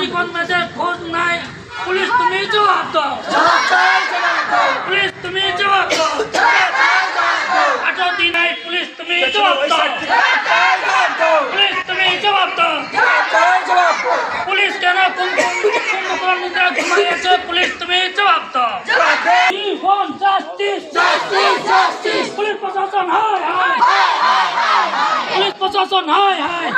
দিন থেকে নিকন মেয়েদের খোঁজ নাই পুলিশ তুমি জবাব দাও পুলিশ তুমি জবাব দাও আঠারো দিন নাই পুলিশ তুমি জবাব দাও পুলিশ তুমি জবাব দাও পুলিশ কেন কোন কুম্ভকর্ণীরা ঘুমাইয়েছে পুলিশ তুমি জবাব দাও We want justice. পুলিশ প্রশাসন হাই হাই পুলিশ প্রশাসন হাই হাই